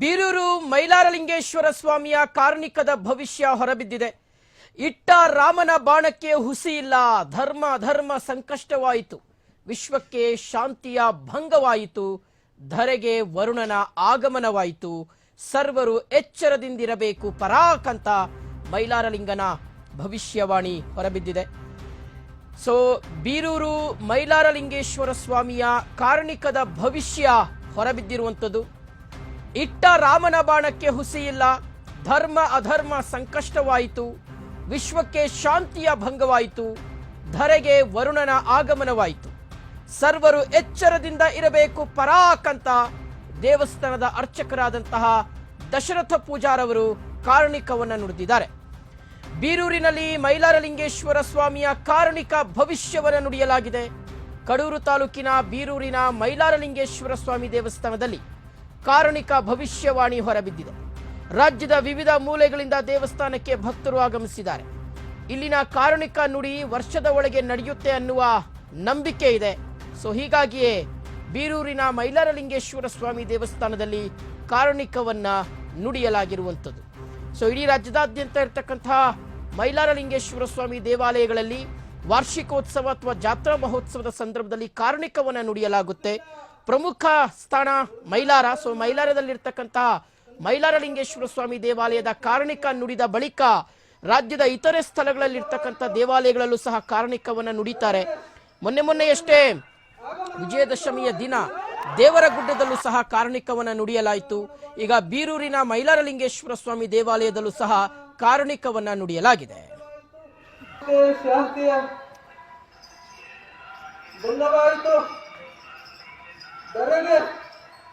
ಬೀರೂರು ಮೈಲಾರಲಿಂಗೇಶ್ವರ ಸ್ವಾಮಿಯ ಕಾರ್ಣಿಕದ ಭವಿಷ್ಯ ಹೊರಬಿದ್ದಿದೆ. ಇಟ್ಟ ರಾಮನ ಬಾಣಕ್ಕೆ ಹುಸಿ ಇಲ್ಲ. ಧರ್ಮ ಧರ್ಮ ಸಂಕಷ್ಟವಾಯಿತು. ವಿಶ್ವಕ್ಕೆ ಶಾಂತಿಯ ಭಂಗವಾಯಿತು. ಧರೆಗೆ ವರುಣನ ಆಗಮನವಾಯಿತು. ಸರ್ವರು ಎಚ್ಚರದಿಂದಿರಬೇಕು ಪರಾಕಂತ ಮೈಲಾರಲಿಂಗನ ಭವಿಷ್ಯವಾಣಿ ಹೊರಬಿದ್ದಿದೆ. ಸೊ, ಬೀರೂರು ಮೈಲಾರಲಿಂಗೇಶ್ವರ ಸ್ವಾಮಿಯ ಕಾರ್ಣಿಕದ ಭವಿಷ್ಯ ಹೊರಬಿದ್ದಿರುವಂಥದ್ದು. ಇಟ್ಟ ರಾಮನ ಬಾಣಕ್ಕೆ ಹುಸಿಯಿಲ್ಲ. ಧರ್ಮ ಅಧರ್ಮ ಸಂಕಷ್ಟವಾಯಿತು. ವಿಶ್ವಕ್ಕೆ ಶಾಂತಿಯ ಭಂಗವಾಯಿತು. ಧರೆಗೆ ವರುಣನ ಆಗಮನವಾಯಿತು. ಸರ್ವರು ಎಚ್ಚರದಿಂದ ಇರಬೇಕು ಪರಾಕಂತ. ದೇವಸ್ಥಾನದ ಅರ್ಚಕರಾದಂತಹ ದಶರಥ ಪೂಜಾರವರು ಕಾರಣಿಕವನ್ನು ನುಡಿದಿದ್ದಾರೆ. ಬೀರೂರಿನಲ್ಲಿ ಮೈಲಾರಲಿಂಗೇಶ್ವರ ಸ್ವಾಮಿಯ ಕಾರಣಿಕ ಭವಿಷ್ಯವನ್ನು ನುಡಿಯಲಾಗಿದೆ. ಕಡೂರು ತಾಲೂಕಿನ ಬೀರೂರಿನ ಮೈಲಾರಲಿಂಗೇಶ್ವರ ಸ್ವಾಮಿ ದೇವಸ್ಥಾನದಲ್ಲಿ ಕಾರಣಿಕ ಭವಿಷ್ಯವಾಣಿ ಹೊರಬಿದ್ದಿದೆ. ರಾಜ್ಯದ ವಿವಿಧ ಮೂಲೆಗಳಿಂದ ದೇವಸ್ಥಾನಕ್ಕೆ ಭಕ್ತರು ಆಗಮಿಸಿದ್ದಾರೆ. ಇಲ್ಲಿನ ಕಾರಣಿಕ ನುಡಿ ವರ್ಷದ ಒಳಗೆ ನಡೆಯುತ್ತೆ ಅನ್ನುವ ನಂಬಿಕೆ ಇದೆ. ಸೊ ಹೀಗಾಗಿಯೇ ಬೀರೂರಿನ ಮೈಲಾರಲಿಂಗೇಶ್ವರ ಸ್ವಾಮಿ ದೇವಸ್ಥಾನದಲ್ಲಿ ಕಾರಣಿಕವನ್ನ ನುಡಿಯಲಾಗಿರುವಂಥದ್ದು. ಸೊ ಇಡೀ ರಾಜ್ಯದಾದ್ಯಂತ ಇರತಕ್ಕಂತಹ ಮೈಲಾರಲಿಂಗೇಶ್ವರ ಸ್ವಾಮಿ ದೇವಾಲಯಗಳಲ್ಲಿ ವಾರ್ಷಿಕೋತ್ಸವ ಅಥವಾ ಜಾತ್ರಾ ಮಹೋತ್ಸವದ ಸಂದರ್ಭದಲ್ಲಿ ಕಾರಣಿಕವನ್ನ ನುಡಿಯಲಾಗುತ್ತೆ. ಪ್ರಮುಖ ಸ್ಥಾನ ಮೈಲಾರ. ಸೊ ಮೈಲಾರದಲ್ಲಿರ್ತಕ್ಕಂತಹ ಮೈಲಾರಲಿಂಗೇಶ್ವರ ಸ್ವಾಮಿ ದೇವಾಲಯದ ಕಾರಣಿಕ ನುಡಿದ ಬಳಿಕ ರಾಜ್ಯದ ಇತರೆ ಸ್ಥಳಗಳಲ್ಲಿರ್ತಕ್ಕಂಥ ದೇವಾಲಯಗಳಲ್ಲೂ ಸಹ ಕಾರಣಿಕವನ್ನು ನುಡಿತಾರೆ. ಮೊನ್ನೆ ಮೊನ್ನೆಯಷ್ಟೇ ವಿಜಯದಶಮಿಯ ದಿನ ದೇವರ ಗುಡ್ಡದಲ್ಲೂ ಸಹ ಕಾರಣಿಕವನ್ನು ನುಡಿಯಲಾಯಿತು. ಈಗ ಬೀರೂರಿನ ಮೈಲಾರಲಿಂಗೇಶ್ವರ ಸ್ವಾಮಿ ದೇವಾಲಯದಲ್ಲೂ ಸಹ ಕಾರಣಿಕವನ್ನ ನುಡಿಯಲಾಗಿದೆ. ಶಾಂತಿಯ ಧರೆಗೆ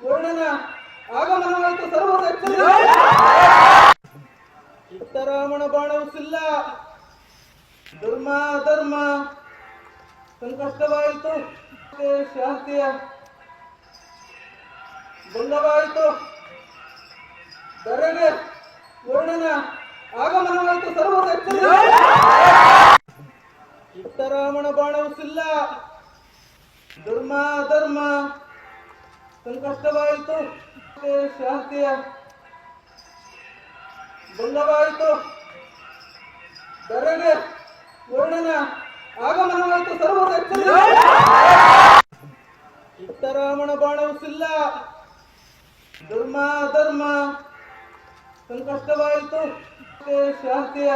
ವರ್ಣನ, ಆಗಮನವಾಯಿತು ಸರ್ವದ ಉತ್ತರಾಮಣ ಬಾಣವಿಲ್ಲ ಧರ್ಮ ಧರ್ಮ, ಸಂಕಷ್ಟವಾಯಿತು. ಶಾಂತಿಯ ಭಂಗವಾಯಿತು ಧರೆಗೆ ವರ್ಣನ, ಆಗಮನವಾಯಿತು ಸರ್ವದ ಉತ್ತರಾಮಣ ಬಾಣವಿಲ್ಲ ಧರ್ಮ ಧರ್ಮ ಸಂಕಷ್ಟವಾಯಿತು ಶಾಂತಿಯ. ಭಂಗವಾಯಿತು ಧರಣೆ ವರ್ಣನ ಆಗಮನವಾಯಿತು. ಸರ್ವದ ಉತ್ತರಾವಣ ಬಾಣವಿಸಿಲ್ಲ ಧರ್ಮ ಧರ್ಮ. ಸಂಕಷ್ಟವಾಯಿತು ಶಾಂತಿಯ.